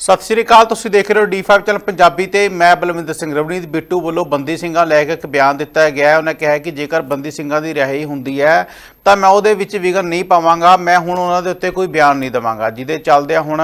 ਸਤਿ ਸ਼੍ਰੀ ਅਕਾਲ, ਤੁਸੀਂ ਦੇਖ ਰਹੇ ਹੋ D5 ਚੈਨਲ ਪੰਜਾਬੀ ਤੇ ਮੈਂ ਬਲਵਿੰਦਰ ਸਿੰਘ ਰਵਨੀਤ, ਬਿੱਟੂ ਵੱਲੋਂ ਬੰਦੀ ਸਿੰਘਾਂ ਲੈ ਕੇ ਇੱਕ ਬਿਆਨ ਦਿੱਤਾ ਗਿਆ ਹੈ। ਉਹਨਾਂ ਕਿਹਾ ਕਿ ਜੇਕਰ ਬੰਦੀ ਸਿੰਘਾਂ ਦੀ ਰਿਹਾਈ ਹੁੰਦੀ ਹੈ, ਤਾਂ ਮੈਂ ਉਹਦੇ ਵਿੱਚ ਵਿਗਨ ਨਹੀਂ ਪਾਵਾਂਗਾ, ਮੈਂ ਹੁਣ ਉਹਨਾਂ ਦੇ ਉੱਤੇ ਕੋਈ ਬਿਆਨ ਨਹੀਂ ਦਵਾਂਗਾ। ਜਿਹਦੇ ਚੱਲਦਿਆਂ ਹੁਣ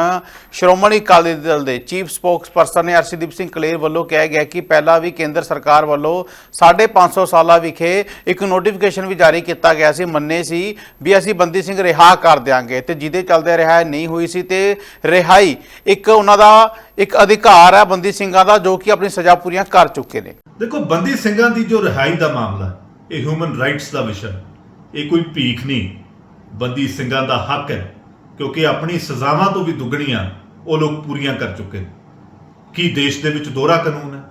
ਸ਼੍ਰੋਮਣੀ ਅਕਾਲੀ ਦਲ ਦੇ ਚੀਫ ਸਪੋਕਸਪਰਸਨ ਨੇ ਅਰਸ਼ਦੀਪ ਸਿੰਘ ਕਲੇਰ ਵੱਲੋਂ ਕਿਹਾ ਗਿਆ ਕਿ ਪਹਿਲਾਂ ਵੀ ਕੇਂਦਰ ਸਰਕਾਰ ਵੱਲੋਂ 550 ਸਾਲਾਂ ਵਿਖੇ ਇੱਕ ਨੋਟੀਫਿਕੇਸ਼ਨ ਵੀ ਜਾਰੀ ਕੀਤਾ ਗਿਆ ਸੀ, ਮੰਨੇ ਸੀ ਵੀ ਅਸੀਂ ਬੰਦੀ ਸਿੰਘ ਰਿਹਾ ਕਰ ਦਿਆਂਗੇ ਤੇ ਜਿਹਦੇ ਚੱਲਦੇ ਰਿਹਾਈ ਨਹੀਂ ਹੋਈ ਸੀ ਤੇ ਰਿਹਾਈ ਇੱਕ ਉਹਨਾਂ ਦਾ ਇੱਕ ਅਧਿਕਾਰ ਹੈ ਬੰਦੀ ਸਿੰਘਾਂ ਦਾ, ਜੋ ਕਿ ਆਪਣੀ ਸਜ਼ਾ ਪੂਰੀਆਂ ਕਰ ਚੁੱਕੇ ਨੇ। ਦੇਖੋ, ਬੰਦੀ ਸਿੰਘਾਂ ਦੀ ਜੋ ਰਿਹਾਈ ਦਾ ਮਾਮਲਾ, ਇਹ ਹਿਊਮਨ ਰਾਈਟਸ ਦਾ ਵਿਸ਼ਾ ਇਹ ਕੋਈ ਭੀਖ ਨਹੀਂ। ਬੰਦੀ ਸਿੰਘਾਂ ਦਾ ਹੱਕ ਹੈ, ਕਿਉਂਕਿ ਆਪਣੀ ਸਜ਼ਾਵਾਂ ਤੋਂ ਵੀ ਦੁੱਗਣੀਆਂ ਉਹ ਲੋਕ ਪੂਰੀਆਂ ਕਰ ਚੁੱਕੇ ਨੇ। ਕੀ ਦੇਸ਼ ਦੇ ਵਿੱਚ ਦੋਹਰਾ ਕਾਨੂੰਨ ਹੈ?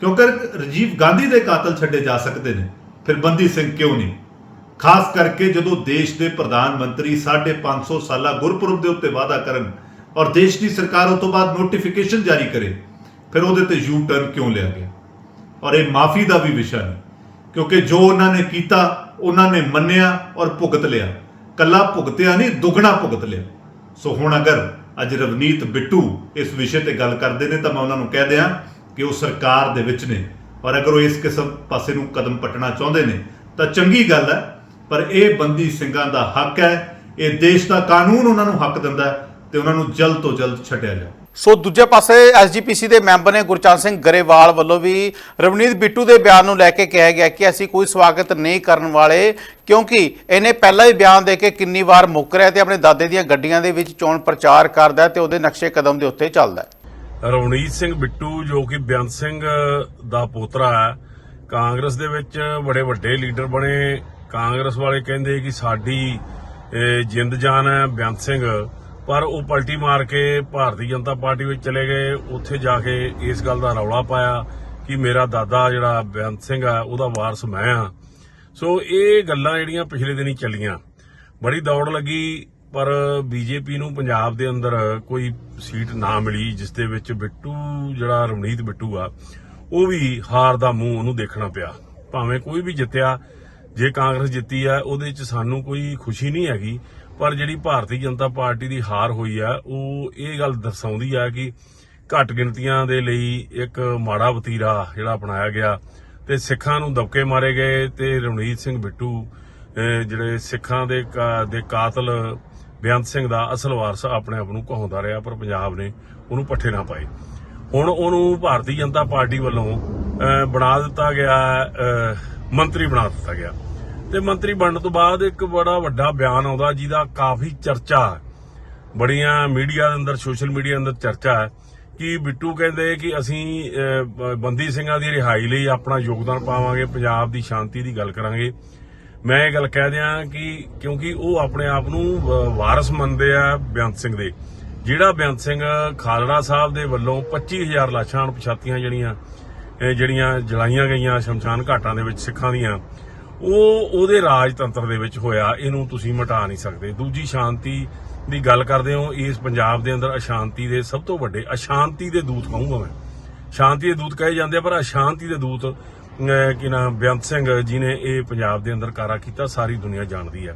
ਕਿਉਂਕਿ ਰਾਜੀਵ ਗਾਂਧੀ ਦੇ ਕਾਤਲ ਛੱਡੇ ਜਾ ਸਕਦੇ ਨੇ, ਫਿਰ ਬੰਦੀ ਸਿੰਘ ਕਿਉਂ ਨਹੀਂ? ਖਾਸ ਕਰਕੇ ਜਦੋਂ ਦੇਸ਼ ਦੇ ਪ੍ਰਧਾਨ ਮੰਤਰੀ 550 ਸਾਲਾ ਗੁਰਪੁਰਬ ਦੇ ਉੱਤੇ ਵਾਅਦਾ ਕਰਨ ਔਰ ਦੇਸ਼ ਦੀ ਸਰਕਾਰ ਉਸ ਤੋਂ ਬਾਅਦ ਨੋਟੀਫਿਕੇਸ਼ਨ ਜਾਰੀ ਕਰੇ, ਫਿਰ ਉਹਦੇ ਤੇ ਯੂ ਟਰਨ ਕਿਉਂ ਲਿਆ ਗਿਆ? ਔਰ ਇਹ ਮਾਫੀ ਦਾ ਵੀ ਵਿਸ਼ਾ ਨਹੀਂ, ਕਿਉਂਕਿ ਜੋ ਉਹਨਾਂ ਨੇ ਕੀਤਾ, ਉਹਨਾਂ ਨੇ ਮੰਨਿਆ ਔਰ ਭੁਗਤ ਲਿਆ। ਕੱਲਾ ਭੁਗਤਿਆ ਨਹੀਂ, ਦੁੱਗਣਾ ਭੁਗਤ ਲਿਆ। ਸੋ ਹੁਣ ਅਗਰ ਅੱਜ ਰਵਨੀਤ ਬਿੱਟੂ ਇਸ ਵਿਸ਼ੇ ਤੇ ਗੱਲ ਕਰਦੇ ਨੇ, ਤਾਂ ਮੈਂ ਉਹਨਾਂ ਨੂੰ ਕਹਿ ਦਿਆਂ ਕਿ ਉਹ ਸਰਕਾਰ ਦੇ ਵਿੱਚ ਨੇ। ਔਰ ਅਗਰ ਉਹ ਇਸ ਕਿਸਮ ਪਾਸੇ ਨੂੰ ਕਦਮ ਪਟਣਾ ਚਾਹੁੰਦੇ ਨੇ, ਤਾਂ ਚੰਗੀ ਗੱਲ ਹੈ, ਪਰ ਇਹ ਬੰਦੀ ਸਿੰਘਾਂ ਦਾ ਹੱਕ ਹੈ, ਇਹ ਦੇਸ਼ ਦਾ ਕਾਨੂੰਨ ਉਹਨਾਂ ਨੂੰ ਹੱਕ ਦਿੰਦਾ ਤੇ ਉਹਨਾਂ ਨੂੰ ਜਲਦ ਤੋਂ ਜਲਦ ਛੱਡਿਆ ਜਾਵੇ। ਸੋ ਦੂਜੇ ਪਾਸੇ ਐਸਜੀਪੀਸੀ ਦੇ ਮੈਂਬਰ ਨੇ ਗੁਰਚਰਨ ਸਿੰਘ ਗਰੇਵਾਲ ਵੱਲੋਂ ਵੀ ਰਵਨੀਤ ਬਿੱਟੂ ਦੇ ਬਿਆਨ ਨੂੰ ਲੈ ਕੇ ਕਿਹਾ ਗਿਆ ਕਿ ਅਸੀਂ ਕੋਈ ਸਵਾਗਤ ਨਹੀਂ ਕਰਨ ਵਾਲੇ ਕਿਉਂਕਿ ਇਹਨੇ ਪਹਿਲਾਂ ਹੀ ਬਿਆਨ ਦੇ ਕੇ ਕਿੰਨੀ ਵਾਰ ਮੁੱਕ ਰਿਹਾ ਤੇ ਆਪਣੇ ਦਾਦੇ ਦੀਆਂ ਗੱਡੀਆਂ ਦੇ ਵਿੱਚ ਚੋਣ ਪ੍ਰਚਾਰ ਕਰਦਾ ਤੇ ਉਹਦੇ ਨਕਸ਼ੇ ਕਦਮ ਦੇ ਉੱਤੇ ਚੱਲਦਾ ਰਵਨੀਤ ਸਿੰਘ ਬਿੱਟੂ ਜੋ ਕਿ ਬੇਅੰਤ ਸਿੰਘ ਦਾ ਪੋਤਰਾ ਹੈ ਕਾਂਗਰਸ ਦੇ ਵਿੱਚ ਬੜੇ ਵੱਡੇ ਲੀਡਰ ਬਣੇ। ਕਾਂਗਰਸ ਵਾਲੇ ਕਹਿੰਦੇ ਕਿ ਸਾਡੀ ਜਿੰਦ ਜਾਨ ਹੈ ਬੇਅੰਤ ਸਿੰਘ। ਪਰ ਉਹ ਪਲਟੀ ਮਾਰ ਕੇ ਭਾਰਤੀ ਜਨਤਾ ਪਾਰਟੀ ਵਿੱਚ ਚਲੇ ਗਏ। ਉੱਥੇ ਜਾ ਕੇ ਇਸ ਗੱਲ ਦਾ ਰੌਲਾ ਪਾਇਆ ਕਿ ਮੇਰਾ ਦਾਦਾ ਜਿਹੜਾ ਬੇਅੰਤ ਸਿੰਘ ਆ, ਉਹਦਾ ਵਾਰਸ ਮੈਂ ਆ। ਸੋ ਇਹ ਗੱਲਾਂ ਜਿਹੜੀਆਂ ਪਿਛਲੇ ਦਿਨੀ ਚੱਲੀਆਂ। ਬੜੀ ਦੌੜ ਲੱਗੀ, ਪਰ ਬੀਜੇਪੀ ਨੂੰ ਪੰਜਾਬ ਦੇ ਅੰਦਰ ਕੋਈ ਸੀਟ ਨਾ ਮਿਲੀ, ਜਿਸ ਦੇ ਵਿੱਚ ਬਿੱਟੂ ਜਿਹੜਾ ਰਵਨੀਤ ਬਿੱਟੂ ਆ, ਉਹ ਵੀ ਹਾਰ ਦਾ ਮੂੰਹ ਉਹਨੂੰ ਦੇਖਣਾ ਪਿਆ। ਭਾਵੇਂ ਕੋਈ ਵੀ ਜਿੱਤਿਆ, ਜੇ ਕਾਂਗਰਸ ਜਿੱਤੀ ਆ, ਉਹਦੇ 'ਚ ਸਾਨੂੰ ਕੋਈ ਖੁਸ਼ੀ ਨਹੀਂ ਹੈਗੀ। ਪਰ ਜਿਹੜੀ ਭਾਰਤੀ ਜਨਤਾ ਪਾਰਟੀ ਦੀ ਹਾਰ ਹੋਈ ਆ, ਉਹ ਇਹ ਗੱਲ ਦਰਸਾਉਂਦੀ ਆ ਕਿ ਘੱਟ ਗਿਣਤੀਆਂ ਦੇ ਲਈ ਇੱਕ ਮਾੜਾ ਵਤੀਰਾ ਜਿਹੜਾ ਅਪਣਾਇਆ ਗਿਆ ਤੇ ਸਿੱਖਾਂ ਨੂੰ ਦਬਕੇ ਮਾਰੇ ਗਏ ਤੇ ਰਵਨੀਤ ਸਿੰਘ ਬਿੱਟੂ ਜਿਹੜੇ ਸਿੱਖਾਂ ਦੇ ਕਾ- ਦੇ ਕਾਤਲ ਬੇਅੰਤ ਸਿੰਘ ਦਾ ਅਸਲ ਵਾਰਸ ਆਪਣੇ ਆਪ ਨੂੰ ਕਹਾਉਂਦਾ ਰਿਹਾ, ਪਰ ਪੰਜਾਬ ਨੇ ਉਹਨੂੰ ਪੱਠੇ ਨਾ ਪਾਏ। ਹੁਣ ਉਹਨੂੰ ਭਾਰਤੀ ਜਨਤਾ ਪਾਰਟੀ ਵੱਲੋਂ ਬਣਾ ਦਿੱਤਾ ਗਿਆ ਮੰਤਰੀ ਬਣਾ ਦਿੱਤਾ ਗਿਆ। ਤੇ ਮੰਤਰੀ ਬਣਨ ਤੋਂ ਬਾਅਦ ਇੱਕ ਬੜਾ ਵੱਡਾ ਬਿਆਨ ਆਉਂਦਾ, ਜਿਹਦਾ ਕਾਫੀ ਚਰਚਾ ਬੜੀਆਂ ਮੀਡੀਆ ਦੇ ਅੰਦਰ, ਸੋਸ਼ਲ ਮੀਡੀਆ ਅੰਦਰ ਚਰਚਾ ਹੈ ਕਿ ਬਿੱਟੂ ਕਹਿੰਦੇ ਕਿ ਅਸੀਂ ਬੰਦੀ ਸਿੰਘਾਂ ਦੀ ਰਿਹਾਈ ਲਈ ਆਪਣਾ ਯੋਗਦਾਨ ਪਾਵਾਂਗੇ, ਪੰਜਾਬ ਦੀ ਸ਼ਾਂਤੀ ਦੀ ਗੱਲ ਕਰਾਂਗੇ। ਮੈਂ ਇਹ ਗੱਲ ਕਹਿ ਦਿਆਂ ਕਿ ਕਿਉਂਕਿ ਉਹ ਆਪਣੇ ਆਪ ਨੂੰ ਵ- ਵਾਰਸ ਮੰਨਦੇ ਆ ਬੇਅੰਤ ਸਿੰਘ ਦੇ। ਜਿਹੜਾ ਬੇਅੰਤ ਸਿੰਘ ਖਾਲੜਾ ਸਾਹਿਬ ਦੇ ਵੱਲੋਂ 25000 ਲਾਸ਼ਾਂ ਅਣਪਛਾਤੀਆਂ ਜਿਹੜੀਆਂ ਜਿਹੜੀਆਂ ਜਲਾਈਆਂ ਗਈਆਂ ਸ਼ਮਸ਼ਾਨ ਘਾਟਾਂ ਦੇ ਵਿੱਚ ਸਿੱਖਾਂ ਦੀਆਂ ਉਹ ਉਹਦੇ ਰਾਜਤੰਤਰ ਦੇ ਵਿੱਚ ਹੋਇਆ ਇਹਨੂੰ ਤੁਸੀਂ ਮਿਟਾ ਨਹੀਂ ਸਕਦੇ। ਦੂਜੀ ਸ਼ਾਂਤੀ ਦੀ ਗੱਲ ਕਰਦੇ ਹੋ ਇਸ ਪੰਜਾਬ ਦੇ ਅੰਦਰ ਅਸ਼ਾਂਤੀ ਦੇ ਸਭ ਤੋਂ ਵੱਡੇ ਅਸ਼ਾਂਤੀ ਦੇ ਦੂਤ ਕਹੂੰਗਾ ਮੈਂ ਸ਼ਾਂਤੀ ਦੇ ਦੂਤ ਕਹੇ ਜਾਂਦੇ ਆ ਪਰ ਅਸ਼ਾਂਤੀ ਦੇ ਦੂਤ ਅਹ, ਕੀ ਨਾਮ ਬੇਅੰਤ ਸਿੰਘ ਜੀ ਨੇ ਇਹ ਪੰਜਾਬ ਦੇ ਅੰਦਰ ਕਾਰਾ ਕੀਤਾ ਸਾਰੀ ਦੁਨੀਆ ਜਾਣਦੀ ਆ।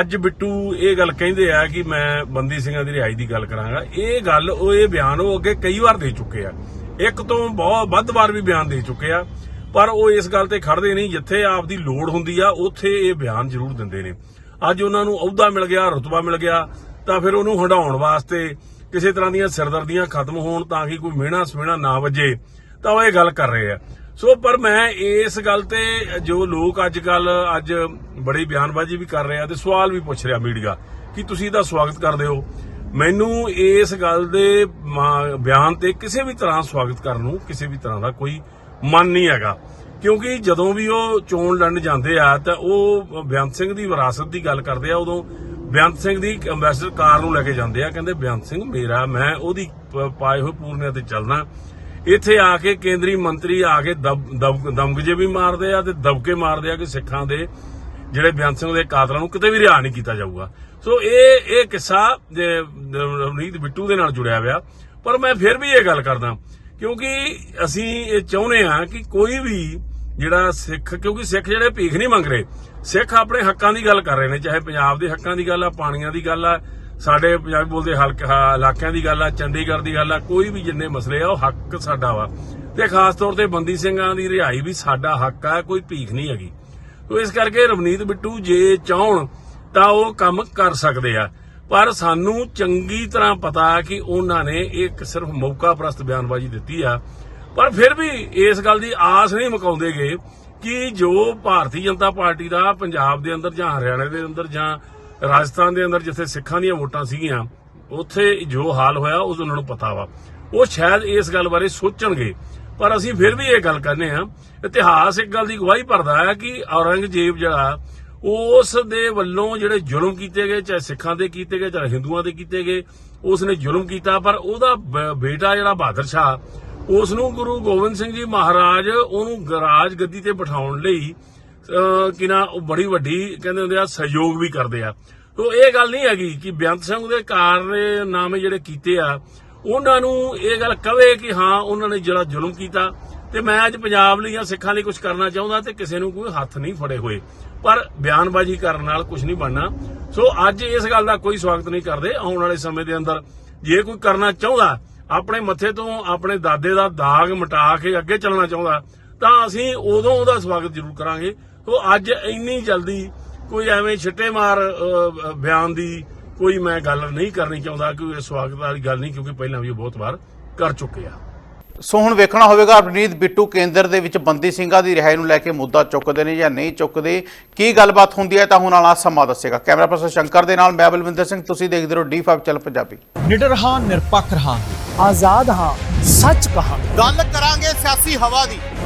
ਅੱਜ ਬਿੱਟੂ ਇਹ ਗੱਲ ਕਹਿੰਦੇ ਆ ਕਿ ਮੈਂ ਬੰਦੀ ਸਿੰਘਾਂ ਦੀ ਰਿਹਾਈ ਦੀ ਗੱਲ ਕਰਾਂਗਾ। ਇਹ ਗੱਲ ਉਹ ਇਹ ਬਿਆਨ ਉਹ ਅੱਗੇ ਕਈ ਵਾਰ ਦੇ ਚੁੱਕੇ ਆ। ਇੱਕ ਤੋਂ ਬਹੁਤ ਵੱਧ ਵਾਰ ਵੀ ਬਿਆਨ ਦੇ ਚੁੱਕੇ ਆ। ਪਰ ਉਹ ਇਸ ਗੱਲ ਤੇ ਖੜਦੇ ਨਹੀਂ, ਜਿੱਥੇ ਆਪ ਦੀ ਲੋੜ ਹੁੰਦੀ ਆ, ਉੱਥੇ ਇਹ ਬਿਆਨ ਜ਼ਰੂਰ ਦਿੰਦੇ ਨੇ। ਅੱਜ ਉਹਨਾਂ ਨੂੰ ਅਹੁਦਾ ਮਿਲ ਗਿਆ, ਰੁਤਬਾ ਮਿਲ ਗਿਆ, ਤਾਂ ਫਿਰ ਉਹਨੂੰ ਹੰਡਾਉਣ ਵਾਸਤੇ ਕਿਸੇ ਤਰ੍ਹਾਂ ਦੀਆਂ ਸਿਰਦਰਦੀਆਂ ਖਤਮ ਹੋਣ ਤਾਂ ਕਿ ਕੋਈ ਮਿਹਣਾ ਸਮੇਣਾ ਨਾ ਵੱਜੇ, ਤਾਂ ਉਹ ਇਹ ਗੱਲ ਕਰ ਰਹੇ ਆ। ਸੋ ਪਰ ਮੈਂ ਇਸ ਗੱਲ ਤੇ ਜੋ ਲੋਕ ਅੱਜ ਕੱਲ ਅੱਜ ਬੜੀ ਬਿਆਨਬਾਜ਼ੀ ਵੀ ਕਰ ਰਹੇ ਆ ਤੇ ਸਵਾਲ ਵੀ ਪੁੱਛ ਰਿਹਾ ਮੀਡੀਆ, ਕਿ ਤੁਸੀਂ ਇਹਦਾ ਸਵਾਗਤ ਕਰਦੇ ਹੋ? ਮੈਨੂੰ ਇਸ ਗੱਲ ਦੇ ਬਿਆਨ ਤੇ ਕਿਸੇ ਵੀ ਤਰ੍ਹਾਂ ਸਵਾਗਤ ਕਰਨ ਨੂੰ, ਕਿਸੇ ਵੀ ਤਰ੍ਹਾਂ ਦਾ ਕੋਈ ਮਨ ਨਹੀਂ ਹੈਗਾ। ਕਿਉਂਕਿ ਜਦੋਂ ਵੀ ਉਹ ਚੋਣ ਲੜਨ ਜਾਂਦੇ ਆ, ਤਾਂ ਉਹ ਬੇਅੰਤ ਸਿੰਘ ਦੀ ਵਿਰਾਸਤ ਦੀ ਗੱਲ ਕਰਦੇ ਆ, ਉਦੋਂ ਬੇਅੰਤ ਸਿੰਘ ਦੀ ਅੰਬੈਸਡਰ ਕਾਰ ਨੂੰ ਲੈ ਕੇ ਜਾਂਦੇ ਆ, ਕਹਿੰਦੇ ਬੇਅੰਤ ਸਿੰਘ ਮੇਰਾ, ਮੈਂ ਉਹਦੀ ਪਾਏ ਹੋਏ ਪੂਰਨਿਆਂ ਤੇ ਚੱਲਣਾ ਇੱਥੇ ਆ ਕੇ ਕੇਂਦਰੀ ਮੰਤਰੀ ਆ ਕੇ ਦਬ- ਦਬ- ਦਮਗਜੇ ਵੀ ਮਾਰਦੇ ਆ ਤੇ ਦਬਕੇ ਮਾਰਦੇ ਆ ਕਿ ਸਿੱਖਾਂ ਦੇ ਜਿਹੜੇ ਬੇਅੰਤ ਸਿੰਘ ਦੇ ਕਾਤਲਾਂ ਨੂੰ ਕਿਤੇ ਵੀ ਰਿਹਾ ਨਹੀਂ ਕੀਤਾ ਜਾਊਗਾ। ਸੋ ਇਹ ਇਹ ਕਿੱਸਾ ਰਵਨੀਤ ਬਿੱਟੂ ਦੇ ਨਾਲ ਜੁੜਿਆ ਹੋਇਆ। ਪਰ ਮੈਂ ਫਿਰ ਵੀ ਇਹ ਗੱਲ ਕਰਦਾ ਕਿਉਂਕਿ ਅਸੀਂ ਇਹ ਚਾਹੁੰਦੇ ਹਾਂ ਕਿ ਕੋਈ ਵੀ ਜਿਹੜਾ ਸਿੱਖ, ਕਿਉਂਕਿ ਸਿੱਖ ਜਿਹੜੇ ਭੀਖ ਨਹੀਂ ਮੰਗ ਰਹੇ, ਸਿੱਖ ਆਪਣੇ ਹੱਕਾਂ ਦੀ ਗੱਲ ਕਰ ਰਹੇ ਨੇ, ਚਾਹੇ ਪੰਜਾਬ ਦੇ ਹੱਕਾਂ ਦੀ ਗੱਲ ਆ, ਪਾਣੀਆਂ ਦੀ ਗੱਲ ਆ, ਸਾਡੇ ਪੰਜਾਬੀ ਬੋਲਦੇ ਹਲਕਾ ਇਲਾਕਿਆਂ ਦੀ ਗੱਲ ਆ, ਚੰਡੀਗੜ੍ਹ ਦੀ ਗੱਲ ਆ, ਕੋਈ ਵੀ ਜਿੰਨੇ ਮਸਲੇ ਆ, ਉਹ ਹੱਕ ਸਾਡਾ ਵਾ। ਤੇ ਖਾਸ ਤੌਰ ਤੇ ਬੰਦੀ ਸਿੰਘਾਂ ਦੀ ਰਿਹਾਈ ਵੀ ਸਾਡਾ ਹੱਕ ਆ, ਕੋਈ ਭੀਖ ਨਹੀਂ ਹੈਗੀ। ਤੋ ਇਸ ਕਰਕੇ ਰਵਨੀਤ ਬਿੱਟੂ ਜੇ ਚਾਹਣ ਤਾਂ ਉਹ ਕੰਮ ਕਰ ਸਕਦੇ ਆ। ਪਰ ਸਾਨੂੰ ਚੰਗੀ ਤਰ੍ਹਾਂ ਪਤਾ ਕਿ ਉਹਨਾਂ ਨੇ ਇੱਕ ਸਿਰਫ ਮੌਕਾ ਪ੍ਰਸਤ ਬਿਆਨਬਾਜ਼ੀ ਦਿੱਤੀ ਆ। ਪਰ ਫਿਰ ਵੀ ਇਸ ਗੱਲ ਦੀ ਆਸ ਨਹੀਂ ਮੁਕਾਉਂਦੇਗੇ ਕਿ ਜੋ ਭਾਰਤੀ ਜਨਤਾ ਪਾਰਟੀ ਦਾ ਪੰਜਾਬ ਦੇ ਅੰਦਰ ਜਾਂ ਹਰਿਆਣਾ ਦੇ ਅੰਦਰ ਜਾਂ ਰਾਜਸਥਾਨ ਦੇ ਅੰਦਰ ਜਿੱਥੇ ਸਿੱਖਾਂ ਦੀਆਂ ਵੋਟਾਂ ਸੀਗੀਆਂ, ਉੱਥੇ ਜੋ ਹਾਲ ਹੋਇਆ ਉਸ ਉਹਨਾਂ ਨੂੰ ਪਤਾ ਵਾ। ਉਹ ਸ਼ਾਇਦ ਇਸ ਗੱਲ ਬਾਰੇ ਸੋਚਣਗੇ। ਪਰ ਅਸੀਂ ਫਿਰ ਵੀ ਇਹ ਗੱਲ ਕਰਨੇ ਆ ਇਤਿਹਾਸ ਇੱਕ ਗੱਲ ਦੀ ਗਵਾਹੀ ਭਰਦਾ ਹੈ ਕਿ ਔਰੰਗਜ਼ੇਬ ਜਿਹੜਾ ਉਸ ਦੇ ਵੱਲੋਂ ਜਿਹੜੇ ਜ਼ੁਲਮ ਕੀਤੇ ਗਏ ਚਾਹੇ ਸਿੱਖਾਂ ਦੇ ਕੀਤੇ ਗਏ ਚਾਹੇ ਹਿੰਦੂਆਂ ਦੇ ਕੀਤੇ ਗਏ ਉਸ ਨੇ ਜ਼ੁਲਮ ਕੀਤਾ ਪਰ ਉਹਦਾ ਬੇਟਾ ਜਿਹੜਾ ਬਹਾਦਰ ਸ਼ਾਹ ਉਸ ਨੂੰ ਗੁਰੂ ਗੋਬਿੰਦ ਸਿੰਘ ਜੀ ਮਹਾਰਾਜ ਉਹਨੂੰ ਗਰਾਜ ਗੱਦੀ ਤੇ ਬਿਠਾਉਣ ਲਈ ਅਹ, ਉਹ ਬੜੀ ਵੱਡੀ ਕਹਿੰਦੇ ਹੁੰਦੇ ਆ ਸਹਿਯੋਗ ਵੀ ਕਰਦੇ ਆ। ਤੋ ਇਹ ਗੱਲ ਨਹੀਂ ਹੈਗੀ ਕਿ ਬੇਅੰਤ ਸਿੰਘ ਦੇ ਕਾਰਨਾਮੇ ਜਿਹੜੇ ਕੀਤੇ ਆ ਉਹਨਾਂ ਨੂੰ ਇਹ ਗੱਲ ਕਵੇ ਕਿ ਹਾਂ ਉਹਨਾਂ ਨੇ ਜਿਹੜਾ ਜ਼ੁਲਮ ਕੀਤਾ ਤੇ ਮੈਂ ਅੱਜ ਪੰਜਾਬ ਲਈ ਜਾਂ ਸਿੱਖਾਂ ਲਈ ਕੁਝ ਕਰਨਾ ਚਾਹੁੰਦਾ ਤੇ ਕਿਸੇ ਨੂੰ ਕੋਈ ਹੱਥ ਨਹੀਂ ਫੜੇ ਹੋਏ। ਪਰ ਬਿਆਨਬਾਜ਼ੀ ਕਰਨ ਨਾਲ ਕੁਝ ਨਹੀਂ ਬਣਨਾ। ਸੋ ਅੱਜ ਇਸ ਗੱਲ ਦਾ ਕੋਈ ਸਵਾਗਤ ਨਹੀਂ ਕਰਦੇ। ਆਉਣ ਵਾਲੇ ਸਮੇਂ ਦੇ ਅੰਦਰ ਜੇ ਕੋਈ ਕਰਨਾ ਚਾਹੁੰਦਾ, ਆਪਣੇ ਮੱਥੇ ਤੋਂ ਆਪਣੇ ਦਾਦੇ ਦਾ ਦਾਗ ਮਿਟਾ ਕੇ ਅੱਗੇ ਚੱਲਣਾ ਚਾਹੁੰਦਾ, ਤਾਂ ਅਸੀਂ ਉਦੋਂ ਉਹਦਾ ਸਵਾਗਤ ਜ਼ਰੂਰ ਕਰਾਂਗੇ। ਸੋ ਅੱਜ ਇੰਨੀ ਜਲਦੀ ਕੋਈ ਐਵੇਂ ਛਿੱਟੇ ਮਾਰ ਬਿਆਨ ਦੀ ਕੋਈ ਮੈਂ ਗੱਲ ਨਹੀਂ ਕਰਨੀ ਚਾਹੁੰਦਾ ਕਿ ਇਹ ਸਵਾਗਤ ਵਾਲੀ ਗੱਲ ਨਹੀਂ, ਕਿਉਂਕਿ ਪਹਿਲਾਂ ਵੀ ਇਹ ਬਹੁਤ ਵਾਰ ਕਰ ਚੁੱਕੇ ਆ। ਸੋ ਹੁਣ ਵੇਖਣਾ ਹੋਵੇਗਾ ਰਵਨੀਤ ਬਿੱਟੂ ਕੇਂਦਰ ਦੇ ਵਿੱਚ ਬੰਦੀ ਸਿੰਘਾਂ ਦੀ ਰਿਹਾਈ ਨੂੰ ਲੈ ਕੇ ਮੁੱਦਾ ਚੁੱਕਦੇ ਨੇ ਜਾਂ ਨਹੀਂ ਚੁੱਕਦੇ ਕੀ ਗੱਲਬਾਤ ਹੁੰਦੀ ਹੈ ਤਾਂ ਹੁਣ ਵਾਲਾ ਸਮਾਂ ਦੱਸੇਗਾ। ਕੈਮਰਾ ਪਰਸਨ ਸ਼ੰਕਰ ਦੇ ਨਾਲ ਮੈਂ ਬਲਵਿੰਦਰ ਸਿੰਘ ਤੁਸੀਂ ਦੇਖਦੇ ਰਹੋ D5 ਚੱਲ ਪੰਜਾਬੀ। ਨਿਡਰ ਹਾਂ ਨਿਰਪੱਖ ਰਹਾਂਗੇ। ਆਜ਼ਾਦ ਹਾਂ ਸੱਚ ਕਹਾਂ ਗੱਲ ਕਰਾਂਗੇ ਸਿਆਸੀ ਹਵਾ ਦੀ।